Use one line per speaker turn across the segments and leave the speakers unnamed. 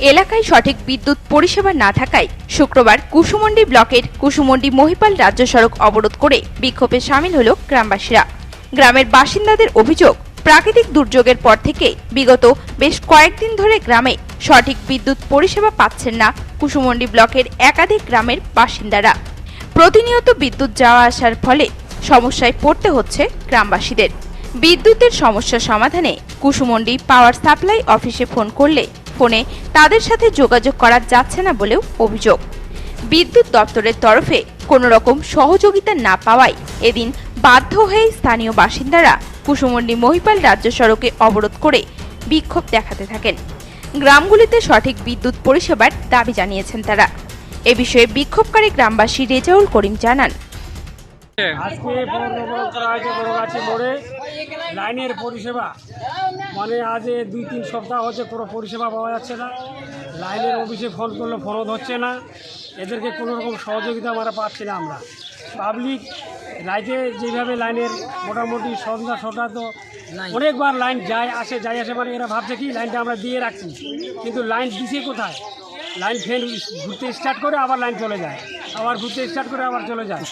এলাকায় সঠিক বিদ্যুৎ পরিষেবা না থাকায় শুক্রবার কুসুমন্ডি ব্লকের কুসুমন্ডি মহিপাল রাজ্য সড়ক অবরোধ করে বিক্ষোভে সামিল হল গ্রামবাসীরা। গ্রামের বাসিন্দাদের অভিযোগ, প্রাকৃতিক দুর্যোগের পর থেকে বিগত বেশ কয়েকদিন ধরে গ্রামে সঠিক বিদ্যুৎ পরিষেবা পাচ্ছেন না কুসুমন্ডি ব্লকের একাধিক গ্রামের বাসিন্দারা। প্রতিনিয়ত বিদ্যুৎ যাওয়া আসার ফলে সমস্যায় পড়তে হচ্ছে গ্রামবাসীদের। বিদ্যুতের সমস্যা সমাধানে কুসুমন্ডি পাওয়ার সাপ্লাই অফিসে ফোন করলে ফোনে তাদের সাথে যোগাযোগ করা যাচ্ছে না বলেও অভিযোগ। বিদ্যুৎ দপ্তরের তরফে কোনো রকম সহযোগিতা না পাওয়ায় এদিন বাধ্য হয়ে স্থানীয় বাসিন্দারা কুসুমন্ডি মহিপাল রাজ্য সড়কে অবরোধ করে বিক্ষোভ দেখাতে থাকেন। গ্রামগুলিতে সঠিক বিদ্যুৎ পরিষেবার দাবি জানিয়েছেন তারা। এ বিষয়ে বিক্ষোভকারী গ্রামবাসী রেজাউল করিম জানান
আজকে করা বড়গাছি মোড়ে লাইনের পরিষেবা। মানে আজ দুই তিন সপ্তাহ হচ্ছে কোনো পরিষেবা পাওয়া যাচ্ছে না। লাইনের অফিসে ফোন করলে ফোন হচ্ছে না। এদেরকে কোনো রকম সহযোগিতা আমরা পাচ্ছি না আমরা। পাবলিক রাইতে যেভাবে লাইনের মোটামুটি সন্ধ্যা, ছটা তো অনেকবার লাইন যায়, আসে যায়, আসে মানে এরা ভাবছে কি, লাইনটা আমরা দিয়ে রাখছি। কিন্তু লাইন দিছে কোথায়? লাইন ফের ঘুরতে স্টার্ট করে আবার লাইন চলে যায়। আবার ঘুরতে স্টার্ট করে আবার চলে যায়।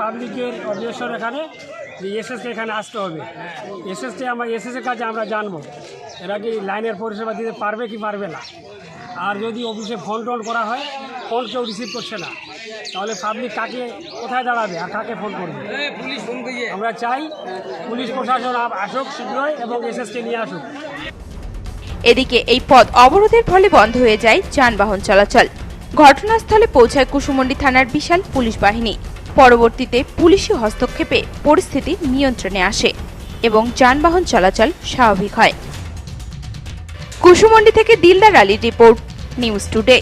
পাবলিকের অবজেকশন এখানে যে এসএসকে এখানে আসতে হবে। এসএসকে আমরা এসএসের কাছে আমরা জানব। এরা কি লাইনের পরিষেবা দিতে পারবে কি পারবে না? আর যদি অফিসে ফোন টোন করা হয় ফোন কেউ রিসিভ করছে না। তাহলে পাবলিক কাকে কোথায় দাঁড়াবে আর কাকে ফোন করবে? আমরা চাই পুলিশ প্রশাসন আসুক শীঘ্রই এবং এসএসকে নিয়ে আসুক।
এদিকে এই পথ অবরোধের ফলে বন্ধ হয়ে যায় যানবাহন চলাচল। ঘটনাস্থলে পৌঁছায় কুসুমন্ডি থানার বিশাল পুলিশ বাহিনী। পরবর্তীতে পুলিশি হস্তক্ষেপে পরিস্থিতি নিয়ন্ত্রণে আসে এবং যানবাহন চলাচল স্বাভাবিক হয়। কুসুমন্ডি থেকে দিলদার আলীর রিপোর্ট, নিউজ টুডে।